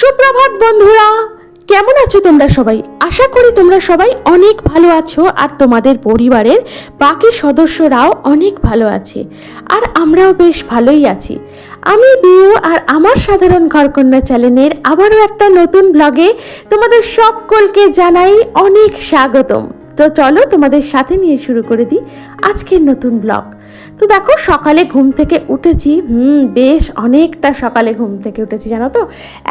সুপ্রভাত বন্ধুরা, কেমন আছো তোমরা সবাই? আশা করি তোমরা সবাই অনেক ভালো আছো আর তোমাদের পরিবারের বাকি সদস্যরাও অনেক ভালো আছে আর আমরাও বেশ ভালোই আছি। আমি বিউ আর আমার সাধারণ ঘরকন্যা চ্যানেলের আবারও একটা নতুন ব্লগে তোমাদের সকলকে জানাই অনেক স্বাগতম। তো চলো তোমাদের সাথে নিয়ে শুরু করে দিই আজকের নতুন ব্লগ। তো দেখো, সকালে ঘুম থেকে উঠেছি। হুম, বেশ অনেকটা সকালে ঘুম থেকে উঠেছি, জানো তো?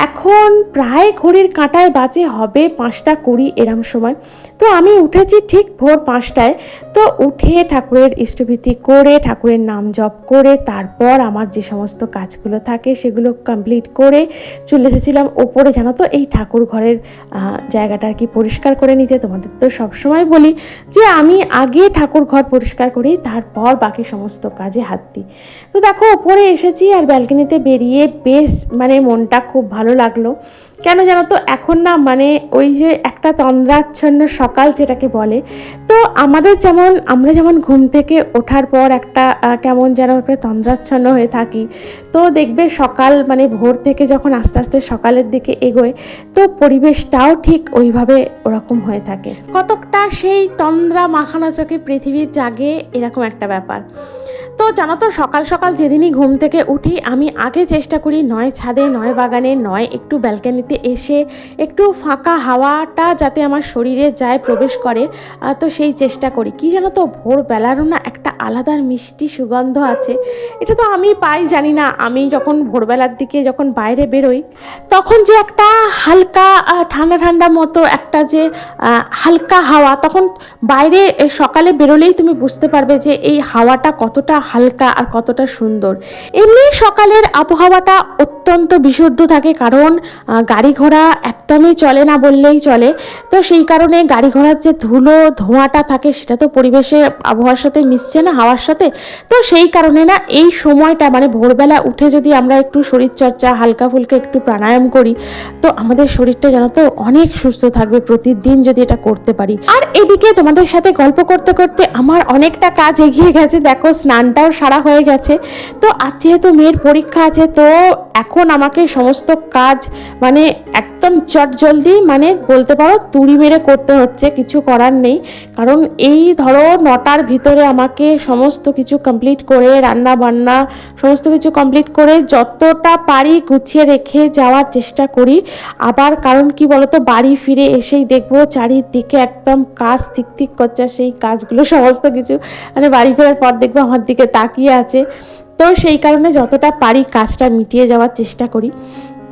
এখন প্রায় ঘড়ির কাঁটায় বাজে হবে পাঁচটা কুড়ি এরম সময়। তো আমি উঠেছি ঠিক ভোর পাঁচটায়। তো উঠে ঠাকুরের ইষ্টভীতি করে, ঠাকুরের নাম জপ করে, তারপর আমার যে সমস্ত কাজগুলো থাকে সেগুলো কমপ্লিট করে চলে এসেছিলাম ওপরে, জানো তো? এই ঠাকুর ঘরের জায়গাটা আর কি পরিষ্কার করে নিতে। তোমাদের তো সবসময় বলি যে আমি আগে ঠাকুর ঘর পরিষ্কার করি, তারপর বাকি সমস্ত কাজে হাত দিই। তো দেখো, ওপরে এসেছি আর ব্যালকনিতে বেরিয়ে বেশ মানে মনটা খুব ভালো লাগল। কেন জানো তো, এখন না মানে ওই যে একটা তন্দ্রাচ্ছন্ন সকাল যেটাকে বলে, তো আমাদের যেমন, আমরা যেমন ঘুম থেকে ওঠার পর একটা কেমন যেন একটা তন্দ্রাচ্ছন্ন হয়ে থাকি, তো দেখবে সকাল মানে ভোর থেকে যখন আস্তে আস্তে সকালের দিকে এগোয়, তো পরিবেশটাও ঠিক ওইভাবে ওরকম হয়ে থাকে। কতকটা সেই তন্দ্রা মাখানা চোখে পৃথিবীর জাগে এরকম একটা ব্যাপার। তো জানো তো, সকাল সকাল যেদিনই ঘুম থেকে উঠি, আমি আগে চেষ্টা করি নয় ছাদে, নয় বাগানে, নয় একটু ব্যালকানিতে এসে একটু ফাঁকা হাওয়াটা যাতে আমার শরীরে যায়, প্রবেশ করে। তো সেই চেষ্টা করি। কি জানো তো, ভোরবেলারও না একটা আলাদা মিষ্টি সুগন্ধ আছে। এটা তো আমি পাই, জানি না। আমি যখন ভোরবেলার দিকে যখন বাইরে বেরোই, তখন যে একটা হালকা ঠান্ডা ঠান্ডা মতো একটা যে হালকা হাওয়া, তখন বাইরে সকালে বেরোলেই তুমি বুঝতে পারবে যে এই হাওয়াটা কতটা হালকা আর কতটা সুন্দর। এমনি সকালের আবহাওয়াটা অত্যন্ত বিশুদ্ধ থাকে কারণ গাড়ি ঘোড়া একদমই চলে না বললেই চলে। তো সেই কারণে গাড়ি ঘোড়ার যে ধুলো, ধোঁয়াটা থাকে সেটা তো পরিবেশে, আবহাওয়ার সাথে মিশছে না হাওয়ার সাথে। তো সেই কারণে না এই সময়টা মানে ভোরবেলা উঠে যদি আমরা একটু শরীরচর্চা, হালকা ফুলকা একটু প্রাণায়াম করি, তো আমাদের শরীরটা যেন তো অনেক সুস্থ থাকবে, প্রতিদিন যদি এটা করতে পারি। আর এদিকে তোমাদের সাথে গল্প করতে করতে আমার অনেকটা কাজ এগিয়ে গেছে। দেখো স্নানটাও সারা হয়ে গেছে। তো আজ যেহেতু মেয়ের পরীক্ষা আছে, তো এখন আমাকে সমস্ত কাজ মানে একদম চট জলদি মানে বলতে পারো তুড়ি মেরে করতে হচ্ছে, কিছু করার নেই। কারণ এই ধরো নটার ভিতরে আমাকে সমস্ত কিছু কমপ্লিট করে রান্না বান্না, সমস্ত কিছু কমপ্লিট করে যতটা পারি গুছিয়ে রেখে যাওয়ার চেষ্টা করি। আবার কারণ কি বলতো, বাড়ি ফিরে এসেই দেখব চারিদিকে একদম কাজ ঠিক ঠিক করছে, সেই কাজগুলো, সমস্ত কিছু। মানে বাড়ি ফেরার পর দেখব আমার দিকে তাকিয়ে আছে। তো সেই কারণে যতটা পারি কাজটা মিটিয়ে যাওয়ার চেষ্টা করি।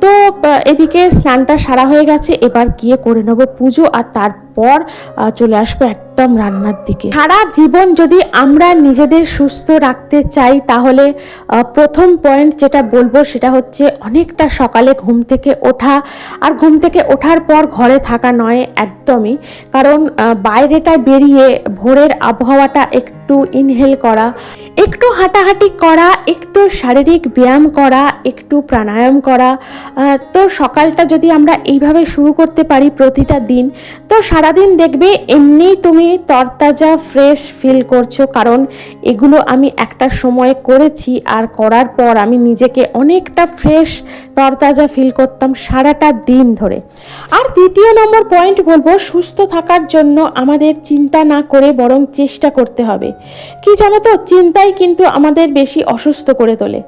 তো এদিকে স্নানটা সারা হয়ে গেছে। এবার গিয়ে করে নেব পুজো আর তারপর আহ, চলে আসব একদম রান্নার দিকে। সারা জীবন যদি আমরা নিজেদের সুস্থ রাখতে চাই তাহলে প্রথম পয়েন্ট যেটা বলব সেটা হচ্ছে অনেকটা সকালে ঘুম থেকে ওঠা। আর ঘুম থেকে ওঠার পর ঘরে থাকা নয় একদমই। কারণ বাইরেটা বেরিয়ে ভোরের আবহাওয়াটা একটু ইনহেল করা একটু হাঁটাহাঁটি করা একটু শারীরিক ব্যায়াম করা একটু প্রাণায়াম করা তো সকালটা যদি আমরা এইভাবে শুরু করতে পারি প্রতিটা দিন তো সারাদিন দেখবে এমনিই তুমি তরতাজা ফ্রেশ ফিল করছ। কারণ এগুলো আমি একটা সময় করেছি আর করার পর আমি নিজেকে অনেকটা ফ্রেশ তরতাজা ফিল করতাম সারাটা দিন ধরে। আর দ্বিতীয় নম্বর পয়েন্ট বলব, সুস্থ থাকার জন্য আমাদের চিন্তা না করে বরং চেষ্টা করতে হবে। কি জানো তো? চিন্তাই কিন্তু আমাদের বেশি অসুস্থ করে তোলে।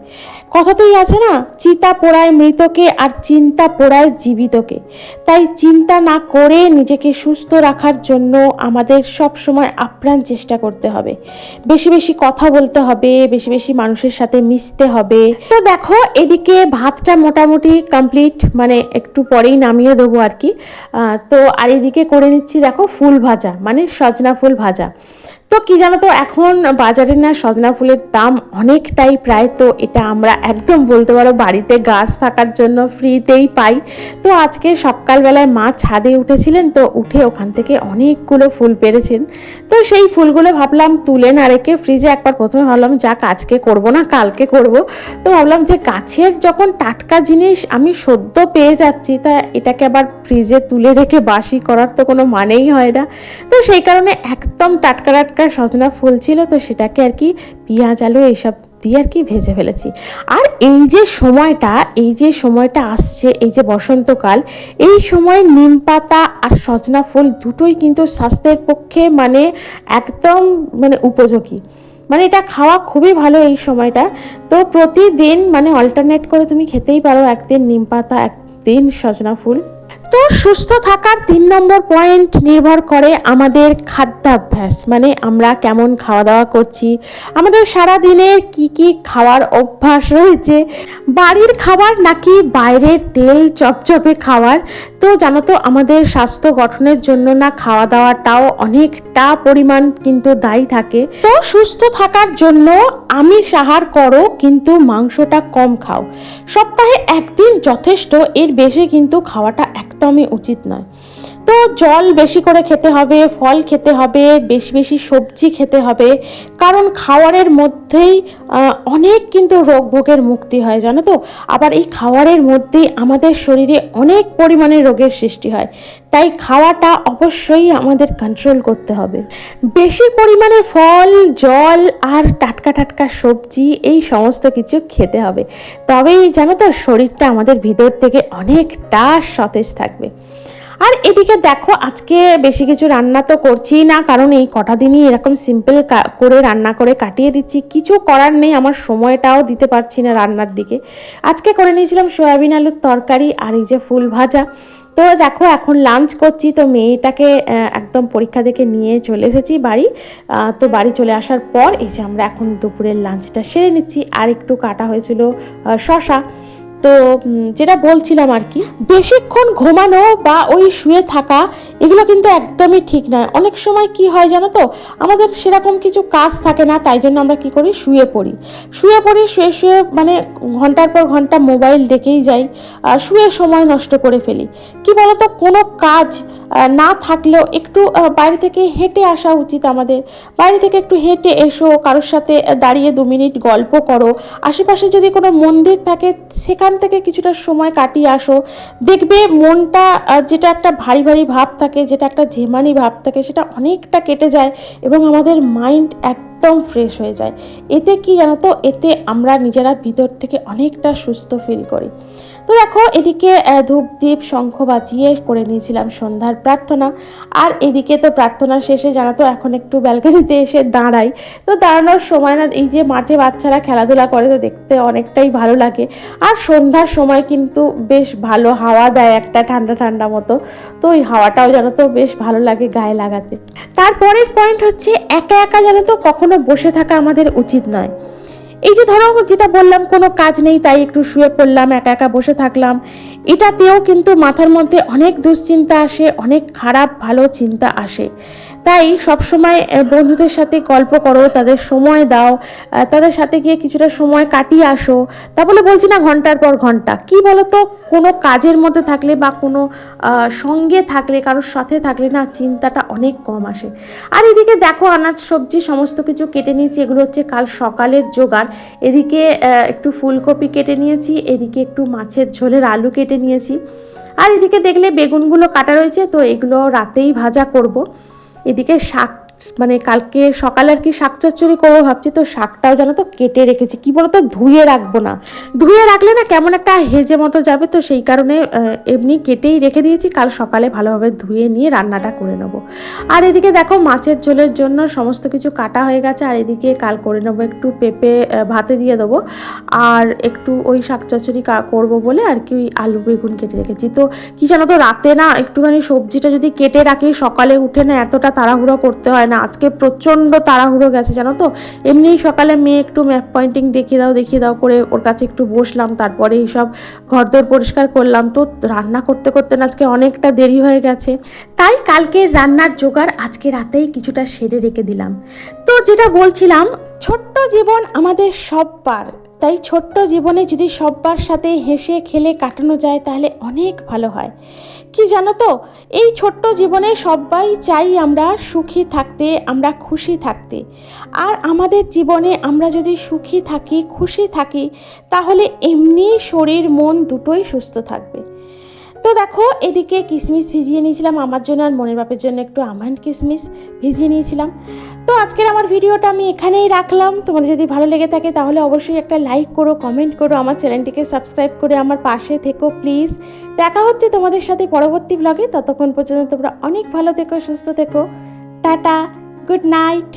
কথাতেই আছে না চিতা পোড়ায় মৃতকে আর চিন্তা পোড়ায় জীবিতকে। তাই চিন্তা না করে নিজেকে সুস্থ রাখার জন্য আমাদের সব সময় আপ্রাণ চেষ্টা করতে হবে। বেশি বেশি কথা বলতে হবে, বেশি বেশি মানুষের সাথে মিশতে হবে। তো দেখো, এদিকে ভাতটা মোটামুটি কমপ্লিট মানে একটু পরেই নামিয়ে দেবো আর কি। তো আর এদিকে করে নিচ্ছি, দেখো, ফুল ভাজা মানে সজনা ফুল ভাজা। তো কি জানো তো এখন বাজারে না সজনা ফুলের দাম অনেকটাই প্রায়, তো এটা আমরা একদম বলতে পারো বাড়িতে গাছ থাকার জন্য ফ্রিতেই পাই। তো আজকে সকালবেলায় মা ছাদে উঠেছিলেন, তো উঠে ওখান থেকে অনেকগুলো ফুল পেরেছেন। তো সেই ফুলগুলো ভাবলাম তুলে না রেখে ফ্রিজে একবার প্রথমে ভাবলাম, যাক, আজকে করব না, কালকে করব। তো ভাবলাম যে গাছের যখন টাটকা জিনিস আমি সদ্য পেয়ে যাচ্ছি, তা এটাকে আবার ফ্রিজে তুলে রেখে বাসি করার তো কোনো মানেই হয় না। তো সেই কারণে একদম টাটকা টাটকা সজনা ফুল ছিল তো সেটাকে আর কি পেঁয়াজ, আলু এইসব দিয়ে আর কি ভেজে ফেলেছি। আর এই যে সময়টা, এই যে সময়টা আসছে, এই যে বসন্তকাল, এই সময় নিম পাতা আর সজনা ফুল দুটোই কিন্তু স্বাস্থ্যের পক্ষে মানে একদম মানে উপযোগী। মানে এটা খাওয়া খুবই ভালো এই সময়টা। তো প্রতিদিন মানে অল্টারনেট করে তুমি খেতেই পারো একদিন নিম পাতা, একদিন সজনা ফুল। তো সুস্থ থাকার তিন নম্বর পয়েন্ট নির্ভর করে আমাদের খাদ্যাভ্যাস। মানে আমরা কেমন খাওয়া দাওয়া করছি, আমাদের সারা দিনের কি কি খাওয়ার অভ্যাস রয়েছে, বাড়ির খাবার নাকি বাইরের তেল চপচপে খাওয়ার? তো জানো তো, আমাদের স্বাস্থ্য গঠনের জন্য না খাওয়া দাওয়াটাও অনেকটা পরিমাণ কিন্তু দায়ী থাকে। তো সুস্থ থাকার জন্য আমিষ আহার করো, কিন্তু মাংসটা কম খাও। সপ্তাহে একদিন যথেষ্ট, এর বেশি কিন্তু খাওয়াটা একদমই উচিত নয় তো জল বেশি করে খেতে হবে, ফল খেতে হবে, বেশি বেশি সবজি খেতে হবে। কারণ খাওয়ারের মধ্যেই অনেক কিন্তু রোগ ভোগের মুক্তি হয়, জানো তো? আবার এই খাওয়ারের মধ্যেই আমাদের শরীরে অনেক পরিমাণে রোগের সৃষ্টি হয়। তাই খাওয়াটা অবশ্যই আমাদের কন্ট্রোল করতে হবে। বেশি পরিমাণে ফল, জল আর টাটকা টাটকা সবজি, এই সমস্ত কিছু খেতে হবে। তবেই জানো তো, শরীরটা আমাদের ভিতর থেকে অনেকটা সতেজ থাকবে। আর এদিকে দেখো, আজকে বেশি কিছু রান্না তো করছি না, কারণ এই কটা দিনই এরকম সিম্পল করে রান্না করে কাটিয়ে দিচ্ছি। কিছু করার নেই, আমার সময়টাও দিতে পারছি না রান্নার দিকে। আজকে করে নিয়েছিলাম সয়াবিন আলুর তরকারি আর এই যে ফুল ভাজা। তো দেখো, এখন লাঞ্চ করছি, তো মেয়েটাকে একদম পরীক্ষা থেকে নিয়ে চলে এসেছি বাড়ি। তো বাড়ি চলে আসার পর এই যে আমরা এখন দুপুরের লাঞ্চটা সেরে নিচ্ছি। আর একটু কাটা হয়েছিল শশা। তো যেটা বলছিলাম আর কি, বেশিক্ষণ ঘুমানো বা ওই শুয়ে থাকা, এগুলো কিন্তু একদমই ঠিক নয়। অনেক সময় কি হয় জানো তো, আমাদের সেরকম কিছু কাজ থাকে না, তাই জন্য আমরা কি করি, শুয়ে পড়ি। শুয়ে পড়ি, শুয়ে শুয়ে মানে ঘণ্টার পর ঘণ্টা মোবাইল দেখেই যাই, আর শুয়ে সময় নষ্ট করে ফেলি। কি বলতো, কোনো কাজ না থাকলেও একটু বাইরে থেকে হেঁটে আসা উচিত আমাদের। বাইরে থেকে একটু হেঁটে এসো, কারোর সাথে দাঁড়িয়ে দু মিনিট গল্প করো। আশেপাশে যদি কোনো মন্দির থাকে, সেখান থেকে কিছুটা সময় কাটিয়ে আসো। দেখবে মনটা যেটা একটা ভারী ভারী ভাব থাকে, যেটা একটা ঝেমানি ভাব থাকে, সেটা অনেকটা কেটে যায় এবং আমাদের মাইন্ড এক একদম ফ্রেশ হয়ে যায়। এতে কি জানো তো? এতে আমরা নিজেরা ভিতর থেকে অনেকটা সুস্থ ফিল করি। তো দেখো, এদিকে ধূপ দ্বীপ শঙ্খ বাজিয়ে করে নিয়েছিলাম সন্ধ্যার প্রার্থনা। আর এদিকে তো প্রার্থনা শেষে জানা তো, এখন একটু ব্যালকানিতে এসে দাঁড়াই। তো দাঁড়ানোর সময় না, এই যে মাঠে বাচ্চারা খেলাধুলা করে তো দেখতে অনেকটাই ভালো লাগে। আর সন্ধ্যার সময় কিন্তু বেশ ভালো হাওয়া দেয় একটা ঠান্ডা ঠান্ডা মতো। তো ওই হাওয়াটাও জানো তো বেশ ভালো লাগে গায়ে লাগাতে। তারপরের পয়েন্ট হচ্ছে, একা একা জানো তো কখনো বসে থাকা আমাদের উচিত নয়। এই যে ধরো যেটা বললাম, কোনো কাজ নেই, তাই একটু শুয়ে পড়লাম, একা একা বসে থাকলাম। এটাতেও কিন্তু মাথার মধ্যে অনেক দুশ্চিন্তা আসে, অনেক খারাপ, ভালো চিন্তা আসে। তাই সবসময় বন্ধুদের সাথে গল্প করো, তাদের সময় দাও তাদের সাথে গিয়ে কিছুটা সময় কাটিয়ে আসো। তা বলে বলছি না ঘণ্টার পর ঘণ্টা। কি বলতো, কোনো কাজের মধ্যে থাকলে বা কোনো সঙ্গে থাকলে, কারোর সাথে থাকলে না চিন্তাটা অনেক কম আসে। আর এদিকে দেখো আনাজ, সবজি, সমস্ত কিছু কেটে নিয়েছি, এগুলো হচ্ছে কাল সকালের জোগাড়। এদিকে একটু ফুলকপি কেটে নিয়েছি, এদিকে একটু মাছের ঝোলের আলু কেটে নিয়েছি। আর এদিকে দেখলে বেগুনগুলো কাটা রয়েছে, তো এগুলো রাতেই ভাজা করব। এদিকে শাক মানে কালকে সকালে আর কি শাক চচ্চড়ি করব ভাবছি, তো শাকটাও যেন তো কেটে রেখেছি। কি বলতো? ধুয়ে রাখব না। ধুয়ে রাখলে না কেমন একটা হেজে মতো যাবে, তো সেই কারণে এমনি কেটেই রেখে দিয়েছি। কাল সকালে ভালোভাবে ধুয়ে নিয়ে রান্নাটা করে নেব। আর এদিকে দেখো মাছের ঝোলের জন্য সমস্ত কিছু কাটা হয়ে গেছে। আর এদিকে কাল করে নেব একটু পেঁপে ভাতে দিয়ে দেবো। আর একটু ওই শাক চচ্চড়ি করব বলে আর কি আলু বেগুন কেটে রেখেছি। তো কি জানো তো, রাতে না একটুখানি সবজিটা যদি কেটে রাখি, সকালে উঠে না এতটা তাড়াহুড়ো করতে হয় না, আজকে প্রচণ্ড তাড়াহুড়ো গেছে, জানো তো? এমনিই সকালে মেয়ে একটু ম্যাপ পয়েন্টিং দেখিয়ে দাও দেখিয়ে দাও করে ওর কাছে একটু বসলাম, তারপরে এইসব ঘরদোর পরিষ্কার করলাম। তো রান্না করতে করতে না আজকে অনেকটা দেরি হয়ে গেছে। তাই কালকের রান্নার জোগাড় আজকে রাতেই কিছুটা সেরে রেখে দিলাম। তো যেটা বলছিলাম, ছোট্ট জীবন আমাদের সববার। তাই ছোট্ট জীবনে যদি সব্বার সাথে হেসে খেলে কাটানো যায়, তাহলে অনেক ভালো হয়। কি জানো তো? এই ছোট্ট জীবনে সবাই চাই আমরা সুখী থাকতে, আমরা খুশি থাকতে। আর আমাদের জীবনে আমরা যদি সুখী থাকি, খুশি থাকি, তাহলে এমনি শরীর, মন দুটোই সুস্থ থাকবে। তো দেখো, এদিকে কিশমিশ ভিজিয়ে নিয়েছিলাম, আমার জন্য আর মনের বাপের জন্য একটু আমন্ড কিশমিশ ভিজিয়ে নিয়েছিলাম। তো আজকের আমার ভিডিওটা আমি এখানেই রাখলাম। তোমাদের যদি ভালো লেগে থাকে তাহলে অবশ্যই একটা লাইক করো, কমেন্ট করো, আমার চ্যানেলটিকে সাবস্ক্রাইব করে আমার পাশে থেকো, প্লিজ। দেখা হচ্ছে তোমাদের সাথে পরবর্তী ব্লগে ততক্ষণ পর্যন্ত তোমরা অনেক ভালো থেকো, সুস্থ থেকো। Tata, good night.